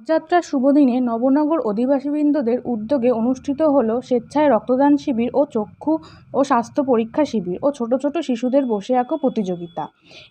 রথযাত্রার শুভদিনে নবনগর অধিবাসীবৃন্দদের উদ্যোগে অনুষ্ঠিত হল স্বেচ্ছায় রক্তদান শিবির ও চক্ষু ও স্বাস্থ্য পরীক্ষা শিবির ও ছোট ছোট শিশুদের বসে আঁকো প্রতিযোগিতা।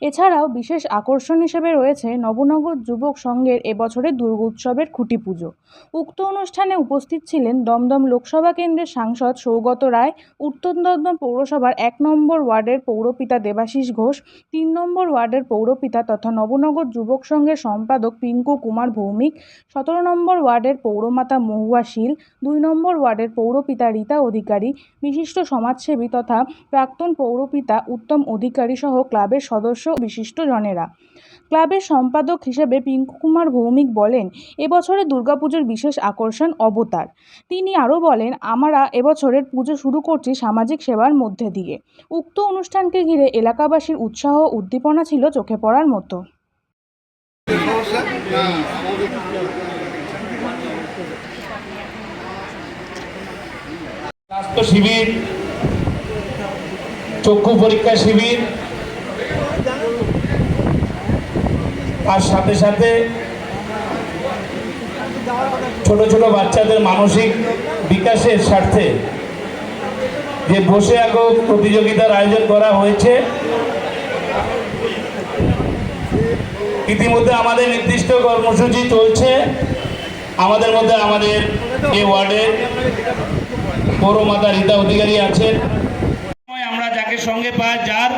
এছাড়াও বিশেষ আকর্ষণ হিসেবে রয়েছে নবনগর যুবক সংঘের এবছরের দুর্গোৎসবের খুঁটি পুজো। উক্ত অনুষ্ঠানে উপস্থিত ছিলেন দমদম লোকসভা কেন্দ্রের সাংসদ সৌগত রায়, উত্তর দমদম পৌরসভার এক নম্বর ওয়ার্ডের পৌরপিতা দেবাশিস ঘোষ, তিন নম্বর ওয়ার্ডের পৌরপিতা তথা নবনগর যুবক সংঘের সম্পাদক পিঙ্কু কুমার ভৌমিক সতেরো নম্বর ওয়ার্ডের পৌরমাতা মহুয়া শীল, দুই নম্বর ওয়ার্ডের পৌরপিতা রীতা অধিকারী, বিশিষ্ট সমাজসেবী তথা প্রাক্তন পৌরপিতা উত্তম অধিকারী সহ ক্লাবের সদস্য ও বিশিষ্টজনেরা ক্লাবের সম্পাদক হিসেবে পিঙ্কু কুমার ভৌমিক বলেন এবছরের দুর্গাপুজোর বিশেষ আকর্ষণ অবতার। তিনি আরও বলেন, আমরা এবছরের পুজো শুরু করছি সামাজিক সেবার মধ্যে দিয়ে। উক্ত অনুষ্ঠানকে ঘিরে এলাকাবাসীর উৎসাহ উদ্দীপনা ছিল চোখে পড়ার মতো। স্বাস্থ্য শিবির, চক্ষু পরীক্ষা শিবির, তার সাথে সাথে ছোট ছোট বাচ্চাদের মানসিক বিকাশের স্বার্থে যে বসে আঁকো প্রতিযোগিতার আয়োজন করা হয়েছে ইতিমধ্যে আমাদের নির্দিষ্ট কর্মসূচি চলছে। আমাদের মধ্যে আমাদের এই ওয়ার্ডের পৌরমাতা রীতা অধিকারী আছেন। আমরা যাকে সঙ্গে পাই, যার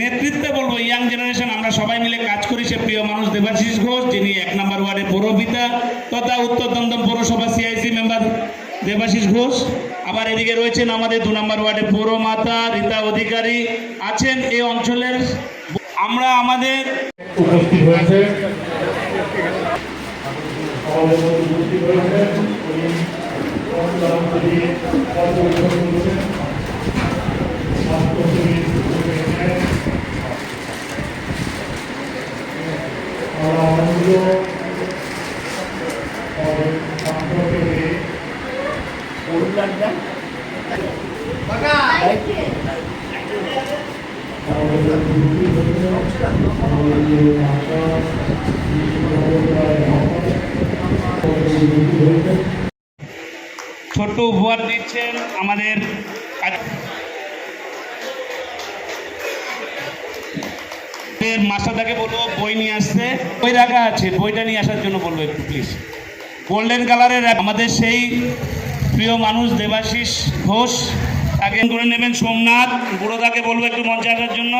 নেতৃত্বে বলব, ইয়াং জেনারেশন, আমরা সবাই মিলে কাজ করি সে প্রিয় মানুষ দেবাশিস ঘোষ, যিনি এক নম্বর ওয়ার্ডের পৌরপিতা, তথা উত্তর দমদম পৌরসভা সিআইসি মেম্বার দেবাশিস ঘোষ। আবার এদিকে রয়েছেন আমাদের দু নম্বর ওয়ার্ডের পৌরমাতা রীতা অধিকারী আছেন এই অঞ্চলের। আমরা আমাদের উপস্থিত হয়েছে। উপস্থিত হয়েছে উনি রক্তদান দিয়ে পর্যবেক্ষণ করেছেন স্বাস্থ্যশিবির করেছেন। আমরা আনন্দ আমাদের ছাত্রকে আমাদের উপস্থিত হয়েছেন আমাদের মাতা হয়েছেন ছোট্ট উপহার দিচ্ছেন আমাদের মাস্টারদাকে বলব, বই নিয়ে আসতে। বই রাখা আছে, বইটা নিয়ে আসার জন্য বলব একটু প্লিজ গোল্ডেন কালারের আমাদের সেই প্রিয় মানুষ দেবাশিস ঘোষ। তাকে করে নেবেন সোমনাথ। বুড়োদাকে বলব একটু মঞ্চে আসার জন্য।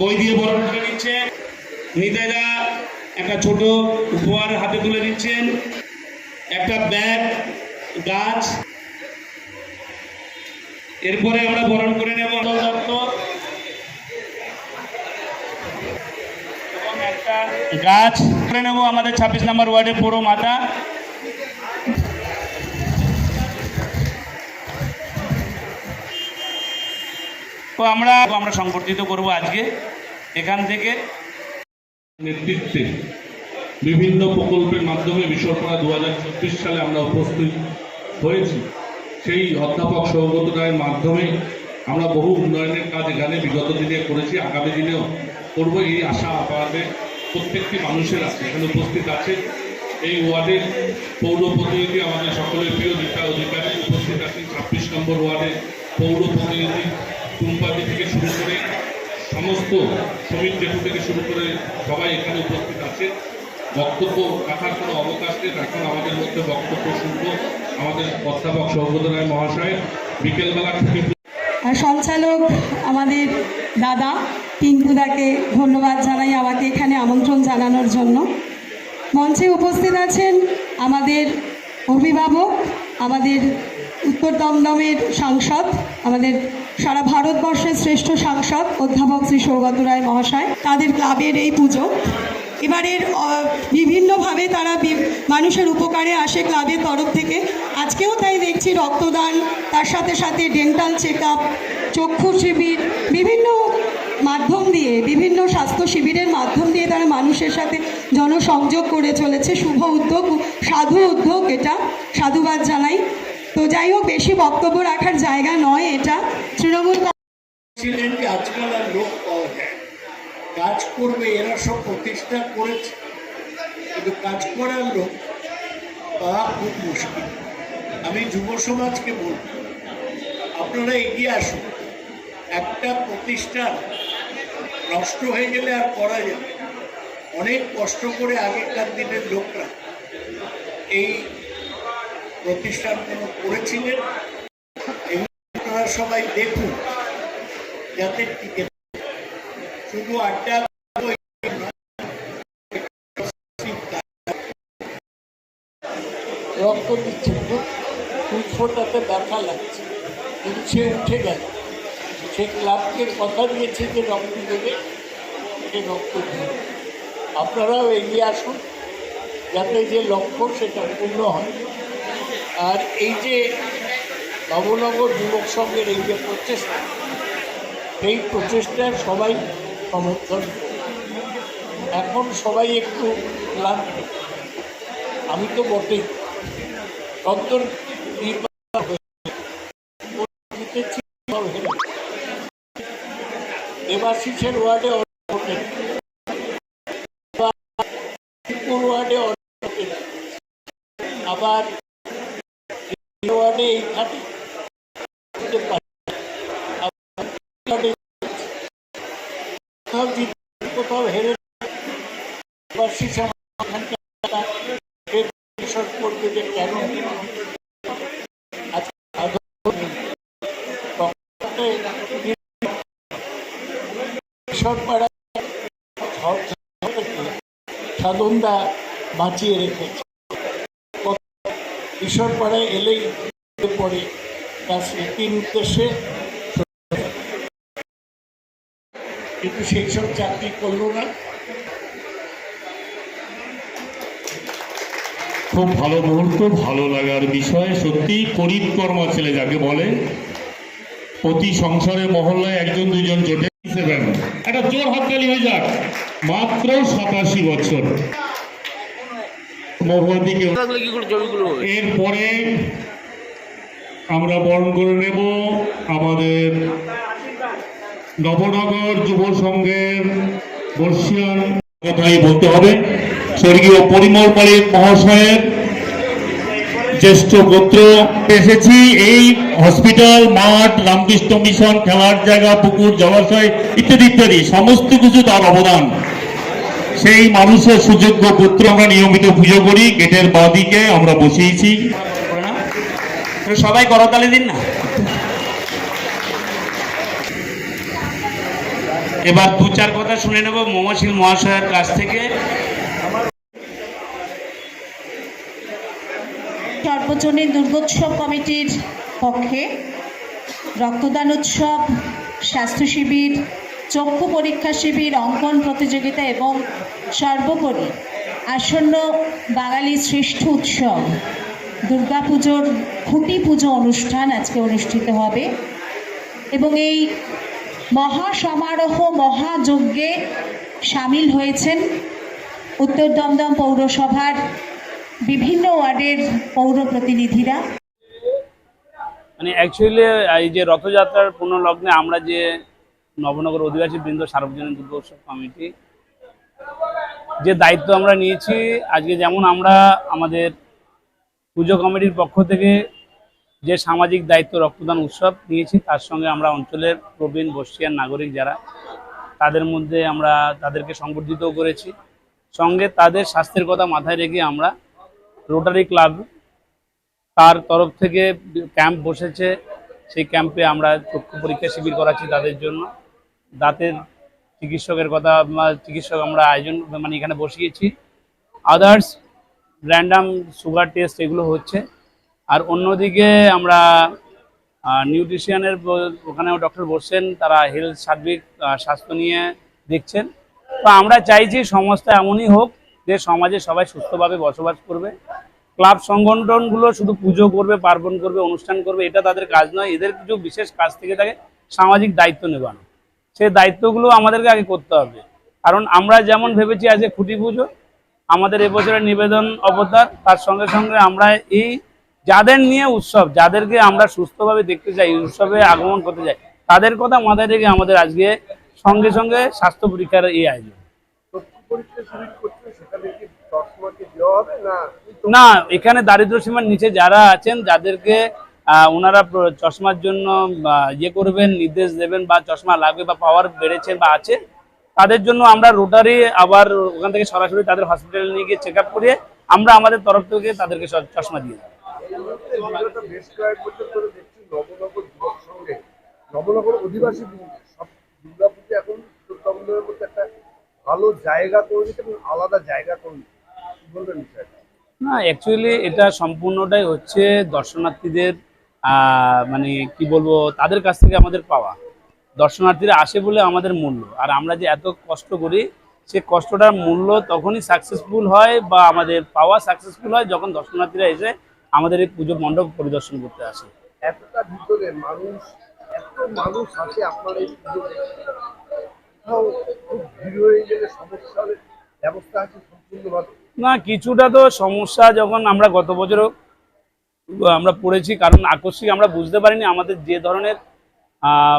বই দিয়ে করে নিচ্ছে। নিতাইদা একটা ছোট উপহার হাতে তুলে দিচ্ছেন। একটা ব্যাগ, গাছ। এরপরে আমরা বরণ করে নেব দত্ত। গাছ। করে নেব আমাদের ছাব্বিশ নম্বর ওয়ার্ডের পুরো মাতা। তো আমরা আমরা সংবর্ধিত করব আজকে এখান থেকে। নেতৃত্বে বিভিন্ন প্রকল্পের মাধ্যমে বিশ্বকর্মা দু হাজার চব্বিশ সালে আমরা উপস্থিত হয়েছি। সেই অধ্যাপক সৌগত রায়ের মাধ্যমে আমরা বহু উন্নয়নের কাজ এখানে বিগত দিনে করেছি, আগামী দিনেও করব। এই আশা আমাদের প্রত্যেকটি মানুষের আছে, এখানে উপস্থিত আছে। এই ওয়ার্ডের পৌর প্রতিনিধি আমাদের সকলের প্রিয় দীপা অধিকারী উপস্থিত আছেন। ছাব্বিশ নম্বর ওয়ার্ডের পৌর প্রতিনিধি, টুম্পাদি থেকে শুরু করে সমস্ত শ্রমিক জেঠু থেকে শুরু করে সবাই এখানে উপস্থিত আছে। বক্তব্য রাখার কোনো অবকাশ নেই। এখন আমাদের মধ্যে বক্তব্য শুনব আমাদের অধ্যাপক সৌগত রায় মহাশয়। বিকেলবেলা আর সঞ্চালক আমাদের দাদা পিঙ্কুদাকে ধন্যবাদ জানাই আমাকে এখানে আমন্ত্রণ জানানোর জন্য। মঞ্চে উপস্থিত আছেন আমাদের অভিভাবক, আমাদের উত্তর দমদমের সাংসদ, আমাদের সারা ভারতবর্ষের শ্রেষ্ঠ সাংসদ, অধ্যাপক শ্রী সৌগত রায় মহাশয়, তাদের ক্লাবের এই পুজো। এবারের বিভিন্নভাবে তারা মানুষের উপকারে আসে ক্লাবের তরফ থেকে। আজকেও তাই দেখছি রক্তদান, তার সাথে সাথে ডেন্টাল চেক আপ চক্ষু শিবির, বিভিন্ন মাধ্যম দিয়ে, বিভিন্ন স্বাস্থ্য শিবিরের মাধ্যম দিয়ে তারা মানুষের সাথে জনসংযোগ করে চলেছে। শুভ উদ্যোগ, সাধু উদ্যোগ এটা। সাধুবাদ জানাই। তো যাই হোক, বেশি বক্তব্য রাখার জায়গা নয় এটা। তৃণমূল আজকাল আর লোক পাওয়া যায় কাজ করবে, এরা সব প্রতিষ্ঠা করেছে। কিন্তু কাজ করার লোক পাওয়া খুব মুশকিল। আমি যুব সমাজকে বলব, আপনারা এগিয়ে আসুন। একটা প্রতিষ্ঠান নষ্ট হয়ে গেলে আর করা যাবে অনেক কষ্ট করে আগেকার দিনের লোকরা এই প্রতিষ্ঠানগুলো করেছিলেন আপনারা সবাই দেখুন যাতে টিকে। শুধু আড্ডা রক্ত দিচ্ছে। ফুটফোটাতে ব্যথা লাগছে। কিন্তু সে উঠে গেল। সে ক্লাবকে কথা দিয়েছে যে রক্ত দেবে, সে রক্ত দেবে। আপনারাও এগিয়ে আসুন, যাতে যে লক্ষ্য সেটা পূর্ণ হয়। আর এই যে নবনগর যুবক সংঘের এই যে প্রচেষ্টা এই প্রচেষ্টার সবাই সমর্থন এখন সবাই একটু ক্লান্ত। আমি তো বটেই। অন্তর। দেবাশিসের ওয়ার্ডে আবার ওয়ার্ডে আবার ওয়ার্ডে এইখানে জিততে পারে। আবার এই ওয়ার্ডে কোথাও জিতে কোথাও হেরে দেবাশিস আমার এখানকার এলাকা। সে বিশ্বাস করবে যে কেন আজকে আদৌ নেই। তখন ঈশ্বরপাড়া ঝড় ঝড় থেকে সাধনদা বাঁচিয়ে রেখেছে ঈশ্বরপাড়ায় এলেই পড়ে। তার স্মৃতির উদ্দেশ্যে কিন্তু সেই সব চাকরি করল না। খুব ভালো মুহূর্ত, ভালো লাগার বিষয়। সত্যি করিতকর্মা ছেলে যাকে বলে, প্রতি সংসারে, মহল্লায় একজন দুজন জোটে একটা জোর হাততালি হয়ে যাক। মাত্র সাতাশি বছর। মহুয়াদিকে এরপরে আমরা বরণ করে নেব আমাদের নবনগর যুব সংঘের বর্ষিয়ান কথাই বলতে হবে। স্বর্গীয় পরিমল পালিত মহাশয়ের জ্যেষ্ঠ পুত্র এসেছি এই হসপিটাল মাঠ রামকৃষ্ণ মিশন খেলার জায়গা পুকুর জলাশয় ইত্যাদি ইত্যাদি সমস্ত কিছু তার অবদান। সেই মানুষের সুযোগ্য পুত্র আমরা নিয়মিত পুজো করি, গেটের বাদিকে আমরা বসিয়েছি। সবাই করতালি দিন না। এবার দু চার কথা শুনে নেব মমশীল মহাশয়ের কাছ থেকে। সর্বজনীন দুর্গোৎসব কমিটির পক্ষে রক্তদান উৎসব, স্বাস্থ্য শিবির চক্ষু পরীক্ষা শিবির, অঙ্কন প্রতিযোগিতা এবং সর্বোপরি আসন্ন বাঙালি শ্রেষ্ঠ উৎসব। দুর্গাপুজোর খুঁটি পুজো অনুষ্ঠান আজকে অনুষ্ঠিত হবে এবং এই মহা সমারোহ মহাযজ্ঞে সামিল হয়েছেন উত্তর দমদম পৌরসভার বিভিন্ন ওয়ার্ডের পৌর প্রতিনিধিরা। মানে অ্যাকচুয়ালি এই যে রথযাত্রার পুনর্লগ্নে আমরা যে নবনগর অধিবাসী বৃন্দ সার্বজনীন দুর্গোৎসব কমিটি। যে দায়িত্ব আমরা নিয়েছি, আজকে যেমন আমরা আমাদের পুজো কমিটির পক্ষ থেকে যে সামাজিক দায়িত্ব রক্তদান উৎসব নিয়েছি, তার সঙ্গে আমরা অঞ্চলের প্রবীণ বর্ষিয়ান নাগরিক যারা, তাদের মধ্যে আমরা তাদেরকে সংবর্ধিতও করেছি। সঙ্গে তাদের স্বাস্থ্যের কথা মাথায় রেখে আমরা রোটারি ক্লাব তার তরফ থেকে ক্যাম্প বসেছে। সেই ক্যাম্পে আমরা চক্ষু পরীক্ষা শিবির করাচ্ছি তাদের জন্য। দাঁতের চিকিৎসকের কথা চিকিৎসক আমরা আয়োজন মানে এখানে বসিয়েছি। আদার্স র্যান্ডাম সুগার টেস্ট এগুলো হচ্ছে। আর অন্যদিকে আমরা নিউট্রিশিয়ানের ওখানেও ডক্টর বসছেন, তারা হেলথ সার্বিক স্বাস্থ্য নিয়ে দেখছেন। তো আমরা চাইছি সমস্ত এমনই হোক যে সমাজে সবাই সুস্থভাবে বসবাস করবে। ক্লাব সংগঠনগুলো শুধু পুজো করবে, পার্বণ করবে, অনুষ্ঠান করবে, এটা তাদের কাজ নয়। এদের কিছু বিশেষ কাজ থেকে থাকে, সামাজিক দায়িত্ব নেবানো। সেই দায়িত্বগুলো আমাদেরকে আগে করতে হবে। কারণ আমরা যেমন ভেবেছি আজকে খুঁটি পুজো আমাদের এবছরের নিবেদন অবতার তার সঙ্গে সঙ্গে আমরা এই যাদের নিয়ে উৎসব যাদেরকে আমরা সুস্থভাবে দেখতে চাই উৎসবে আগমন করতে চাই তাদের কথা মাথায় রেখে আমাদের আজকে সঙ্গে সঙ্গে স্বাস্থ্য পরীক্ষার এই আয়োজন। না এখানে দারিদ্র সীমার নিচে যারা আছেন যাদেরকে ওনারা চশমার জন্য ইয়ে করবেন নির্দেশ দেবেন বা চশমা লাগবে বা পাওয়ার বেড়েছে বা আছে তাদের জন্য আমরা রোটারি আবার ওখান থেকে সরাসরি তাদের হসপিটালে নিয়ে গিয়ে চেক আপ করিয়ে আমরা আমাদের তরফ থেকে তাদেরকে চশমা দিয়ে ভালো জায়গা করে দিতে এবং আলাদা জায়গা করে বলবেন না অ্যাকচুয়ালি এটা সম্পূর্ণটাই হচ্ছে দর্শনার্থীদের মানে কি বলব তাদের কাছ থেকে আমাদের পাওয়া। দর্শনার্থীরা আসে বলে আমাদের মূল্য। আর আমরা যে এত কষ্ট করি সে কষ্টটার মূল্য তখনই সাকসেসফুল হয় বা আমাদের পাওয়া সাকসেসফুল হয় যখন দর্শনার্থীরা এসে আমাদের এই পুজো মণ্ডপ পরিদর্শন করতে আসে। এতটা ভিতরে মানুষ এত মানুষ আসে আপনার এই পুজো দেখতে। কোথাও খুব ভিড় গেলে সমস্যার ব্যবস্থা আছে সম্পূর্ণভাবে? না কিছুটা তো সমস্যা যখন আমরা গত বছরও আমরা পড়েছি, কারণ আকস্মিক আমরা বুঝতে পারিনি, আমাদের যে ধরনের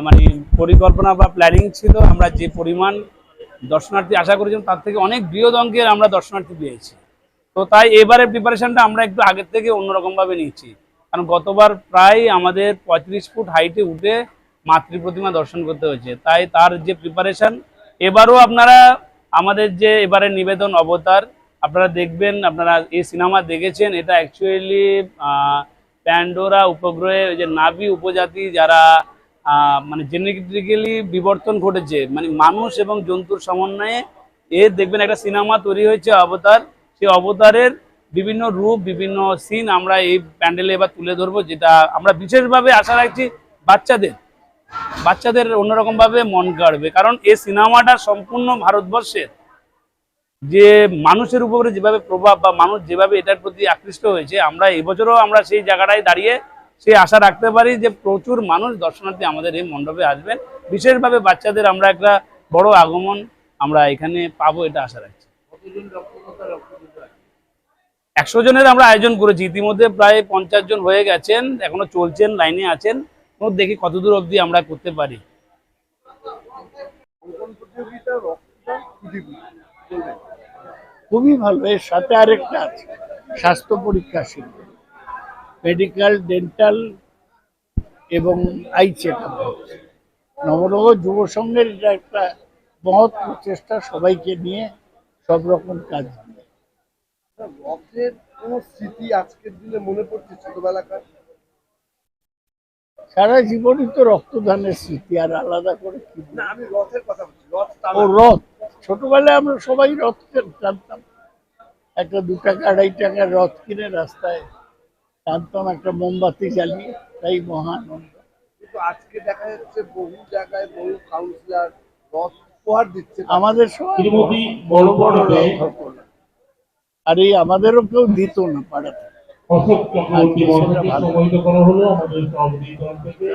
মানে পরিকল্পনা বা প্ল্যানিং ছিল, আমরা যে পরিমাণ দর্শনার্থী আশা করেছিলাম, তার থেকে অনেক বৃহৎ অঙ্কের আমরা দর্শনার্থী পেয়েছি। তো তাই এবারের প্রিপারেশনটা আমরা একটু আগের থেকে অন্যরকমভাবে নিয়েছি। কারণ গতবার প্রায় আমাদের পঁয়ত্রিশ ফুট হাইটে উঠে মাতৃ প্রতিমা দর্শন করতে হয়েছে। তাই তার যে প্রিপারেশন এবারও আপনারা আমাদের যে এবারের নিবেদন, অবতার আপনারা দেখবেন, আপনারা এই সিনেমা দেখেছেন, এটা অ্যাকচুয়ালি প্যান্ডোরা উপগ্রহে ওই যে নাভি উপজাতি যারা মানে জেনেটিক্যালি বিবর্তন ঘটেছে মানে মানুষ এবং জন্তুর সমন্বয়ে এর দেখবেন একটা সিনেমা তৈরি হয়েছে অবতার। সেই অবতারের বিভিন্ন রূপ, বিভিন্ন সিন আমরা এই প্যান্ডেলে এবার তুলে ধরবো, যেটা আমরা বিশেষভাবে আশা রাখছি বাচ্চাদের বাচ্চাদের অন্যরকমভাবে মন কাড়বে। কারণ এই সিনেমাটা সম্পূর্ণ ভারতবর্ষের। যে মানুষের উপরে যেভাবে প্রভাব বা মানুষ যেভাবে এটার প্রতি আকৃষ্ট হয়েছে আমরা এবছরও আমরা সেই জায়গাটায় দাঁড়িয়ে সেই আশা রাখতে পারি যে প্রচুর মানুষ দর্শনার্থী আমাদের এই মণ্ডপে আসবেন। বিশেষভাবে বাচ্চাদের আমরা একটা বড় আগমন আমরা এখানে পাবো এটা আশা রাখছি। একশো জনের আমরা আয়োজন করেছি। ইতিমধ্যে প্রায় পঞ্চাশ জন হয়ে গেছেন এখনও চলছেন লাইনে আছেন। দেখি কতদূর অবধি আমরা করতে পারি। প্রতিযোগিতা খুবই ভালো। এর সাথে আরেকটা আছে স্বাস্থ্য পরীক্ষা শিবির। মেডিকেল ডেন্টাল এবং আই চেক আপ হচ্ছে যুব সংঘের এটা একটা মহৎ প্রচেষ্টা সবাইকে নিয়ে সব রকম কাজ নিয়ে। রথের কোন স্মৃতি আজকের দিনে মনে পড়ছে ছোটবেলাকার? সারা জীবনই তো রক্তদানের স্মৃতি আর আলাদা করে কি না আমি রথের কথা বলছি রথ ও রথ ছোটবেলায় আমরা সবাই রথ টানতাম একটা দু টাকা আড়াই টাকার রথ কিনে রাস্তায় টানতাম একটা মোমবাতি জ্বালিয়ে তাই মহানন্দ কিন্তু আজকে দেখা যাচ্ছে বহু জায়গায় বহু কাউন্সিলর রথ উপহার দিচ্ছে। আমাদের বড় বড় বড় রথ। আর এই আমাদেরও কেউ দিত না পাড়াতে। অশোক চক্রবর্তী মহাশয়কে সম্মানিত করা হলো আমাদের সভাপতি থেকে।